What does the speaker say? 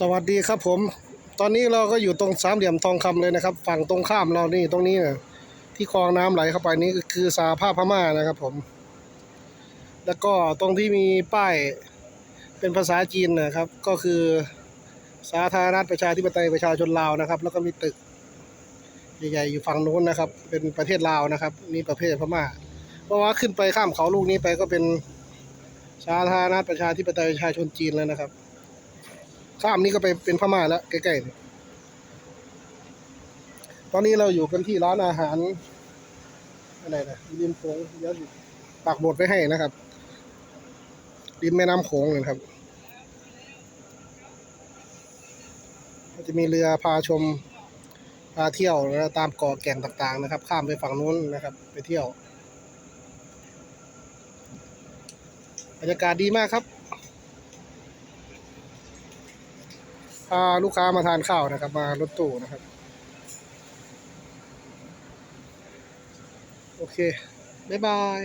สวัสดีครับผม ตอนนี้เราก็อยู่ตรงสามเหลี่ยมทองคำเลยนะครับ ฝั่งตรงข้ามเรานี่ตรงนี้นี่ยที่คลองน้ำไหลเข้าไปนี่ก็คือสาภาพพม่านะครับผม แล้วก็ตรงที่มีป้ายเป็นภาษาจีนนะครับ ก็คือสาธารณรัฐประชาธิปไตยประชาชนลาวนะครับ แล้วก็มีตึกใหญ่ๆอยู่ฝั่งนู้นนะครับ เป็นประเทศลาวนะครับนี่ประเทศพม่า เพราะว่าขึ้นไปข้ามเขาลูกนี้ไปก็เป็นสาธารณรัฐประชาธิปไตยประชาชนจีนแล้วนะครับ ข้ามนี้ก็ไปเป็นพม่าแล้วใกล้ๆเนี่ยตอนนี้เราอยู่กันที่ร้านอาหารอะไรนะริมโขงเดี๋ยวปักหมดไว้ให้นะครับริมแม่น้ำโขงเลยครับจะมีเรือพาชมพาเที่ยวนะตามเกาะแก่งต่างๆ นะครับ ข้ามไปฝั่งนู้นนะครับ ไปเที่ยวบรรยากาศดีมากครับ พาลูกค้ามาทานข้าวนะครับ มารถตู้นะครับ โอเค บ๊ายบาย